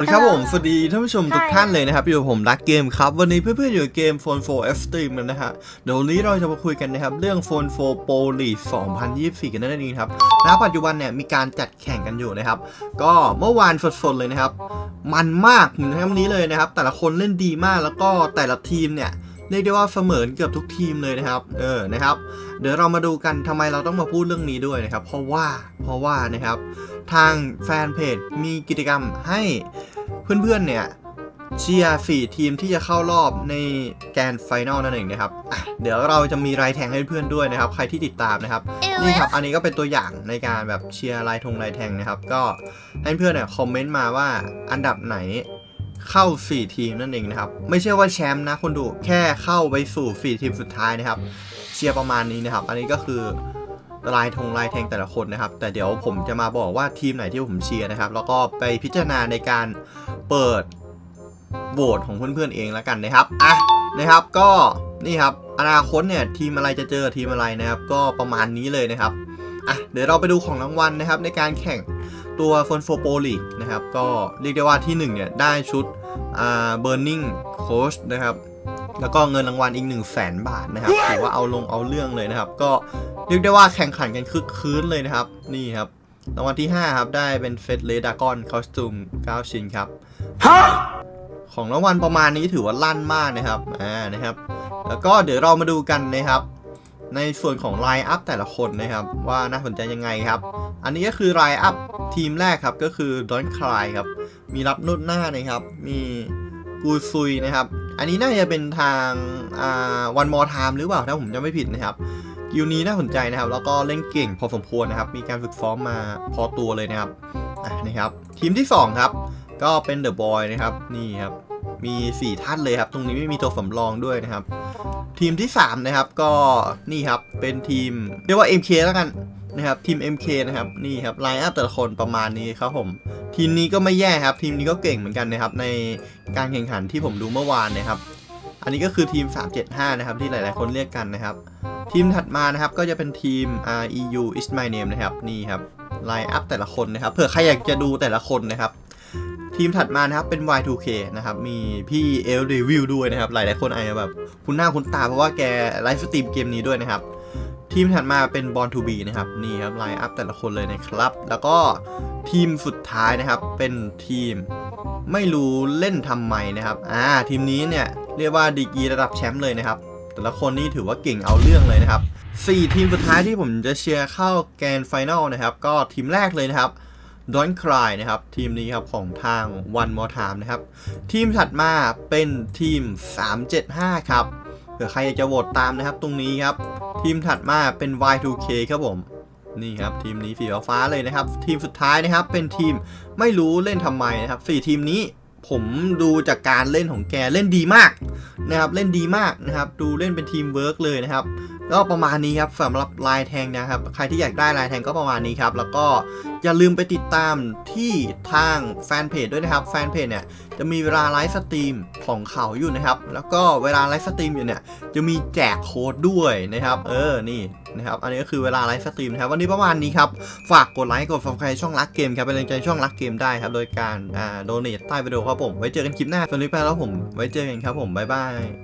สวัสดีครับผมสวัสดีท่านผู้ชมทุกท่านเลยนะครับอยู่กับผมรักเกมครับ วันนี้เพื่อนๆอยู่กับเกม Phone 4 F Stream กันนะฮะเดี๋ยววันนี้เราจะมาคุยกันนะครับ เรื่อง Phone 4 Pro League 2024 กันนั่นเองครับณปัจจุบันเนี่ยมีการจัดแข่งกันอยู่นะครับ ก็เมื่อวานสดๆเลยนะครับ มันมากเหมือนวันนี้เลยนะครับ แต่ละคนเล่นดีมากแล้วก็แต่ละทีมเนี่ย เรียกได้ว่าเสมอเกือบทุกทีมเลยนะครับเออนะครับ เดี๋ยวเรามาดูกันทำไมเราต้องมาพูดเรื่องนี้ด้วยนะครับ เพราะว่าเพราะว่านะครับ ทางแฟนเพจมีกิจกรรมให้เพื่อนๆเนี่ยเชียร์สี่ทีมที่จะเข้ารอบในแกรนด์ไฟนอลนั่นเองนะครับอะเดี๋ยวเราจะมีรายแทงให้เพื่อนด้วยนะครับ ใครที่ติดตามนะครับ นี่ครับ อันนี้ก็เป็นตัวอย่างในการแบบเชียร์ลายธงลายแทงนะครับ ก็ให้เพื่อนเนี่ยคอมเมนต์มาว่าอันดับไหน เข้า 4 ทีมนั่นเองนะครับ ไม่ใช่ว่าแชมป์นะคนดูแค่เข้าไปสู่ 4 ทีมสุดท้ายนะครับ เชียร์ประมาณนี้นะครับ อันนี้ก็คือลายธงลายแทงแต่ละคนนะครับ แต่เดี๋ยวผมจะมาบอกว่าทีมไหนที่ผมเชียร์นะครับ แล้วก็ไปพิจารณาในการเปิดโหวตของเพื่อนๆเองแล้วกันนะครับอะนะครับก็นี่ครับอนาคตเนี่ยทีมอะไรจะเจอทีมอะไรนะครับ ก็ประมาณนี้เลยนะครับอะเดี๋ยวเราไปดูของรางวัลนะครับในการแข่ง ตัวฟอนโฟโปลีกนะครับก็เรียกได้ว่าที่ 1 เนี่ยได้ชุดอ่า burning coach นะครับแล้วก็เงินรางวัลอีก 1 0 0 0 0แสนบาทนะครับถือว่าเอาลงเอาเรื่องเลยนะครับ ก็เรียกได้ว่าแข่งขันกันคึกคืนเลยนะครับ นี่ครับรางวัลที่ 5 ครับ ได้เป็นเฟสเลดากอนคอสตูม9 ชิ้นครับของรางวัลประมาณนี้ถือว่าลั่นมากนะครับอ่านะครับ แล้วก็เดี๋ยวเรามาดูกันนะครับ ในส่วนของไลน์อัพแต่ละคนนะครับ ว่าน่าสนใจยังไงครับ อันนี้ก็คือไลน์อัพทีมแรกครับก็คือดอนคลายครับ มีรับนุดหน้านะครับ มีกูซุยนะครับ อันนี้น่าจะเป็นทางวันมอทามหรือเปล่าถ้าผมจำไม่ผิดนะครับกิวนี้น่าสนใจนะครับ แล้วก็เล่นเก่งพอสมควรนะครับ มีการฝึกซ้อมมาพอตัวเลยนะครับอะนะครับ ทีมที่สองครับ ก็เป็นเดอะบอยนะครับ นี่ครับ มี 4 ท่านเลยครับ ตรงนี้ไม่มีตัวสำรองด้วยนะครับ ทีมที่ 3 นะครับก็นี่ครับเป็นทีมเรียกว่า MK แล้วกันนะครับทีม MK นะครับนี่ครับไลน์อัพแต่ละคนประมาณนี้ครับผมทีมนี้ก็ไม่แย่ครับ ทีมนี้ก็เก่งเหมือนกันนะครับ ในการแข่งขันที่ผมดูเมื่อวานนะครับ อันนี้ก็คือทีม 375 นะครับ ที่หลาย ๆ คนเรียกกันนะครับ ทีมถัดมานะครับก็จะเป็นทีม EU is my name นะครับนี่ครับไลน์อัพแต่ละคนนะครับเผื่อใครอยากจะดูแต่ละคนนะครับ ทีมถัดมานะครับเป็น Y2K นะครับ มีพี่เอลรีวิวด้วยนะครับ หลายๆคนอาจจะแบบคุ้นหน้าคุ้นตาเพราะว่าแกไลฟ์สตรีมเกมนี้ด้วยนะครับ ทีมถัดมาเป็น Born to Be นะครับ นี่ครับไลน์อัพแต่ละคนเลยนะครับ แล้วก็ทีมสุดท้ายนะครับเป็นทีมไม่รู้เล่นทำไมนะครับ อ่าทีมนี้เนี่ยเรียกว่าดีกีระดับแชมป์เลยนะครับ แต่ละคนนี่ถือว่าเก่งเอาเรื่องเลยนะครับ 4 ทีมสุดท้ายที่ผมจะเชียร์เข้าแกนไฟนลนะครับ ก็ทีมแรกเลยนะครับ Don't Cry นะครับทีมนี้ครับของทาง One More Time นะครับ ทีมถัดมาเป็นทีม 375 ครับเผื่อใครอยากจะโหวตตามนะครับตรงนี้ครับ ทีมถัดมาเป็น Y2K ครับผมนี่ครับทีมนี้สีฟ้าเลยนะครับ ทีมสุดท้ายนะครับเป็นทีมไม่รู้เล่นทำไมนะครับสี่ทีมนี้ผมดูจากการเล่นของแกเล่นดีมากนะครับเล่นดีมากนะครับ ดูเล่นเป็นทีมเวิร์กเลยนะครับก็ประมาณนี้ครับสำหรับลายแทงนะครับ ใครที่อยากได้ลายแทงก็ประมาณนี้ครับ แล้วก็ อย่าลืมไปติดตามที่ทางแฟนเพจด้วยนะครับ แฟนเพจเนี่ยจะมีเวลาไลฟ์สตรีมของเขาอยู่นะครับ แล้วก็เวลาไลฟ์สตรีมอยู่เนี่ยจะมีแจกโค้ดด้วยนะครับ เออ นี่นะครับ อันนี้ก็คือเวลาไลฟ์สตรีมนะครับ วันนี้ประมาณนี้ครับ ฝากกดไลค์ กดซับสไครช่องรักเกมครับ เป็นแรงใจช่องรักเกมได้ครับ โดยการ อ่า โดเนทใต้วิดีโอครับผม ไว้เจอกันคลิปหน้าสวัสดีไปแล้วผม ไว้เจอกันครับผม บ๊ายบาย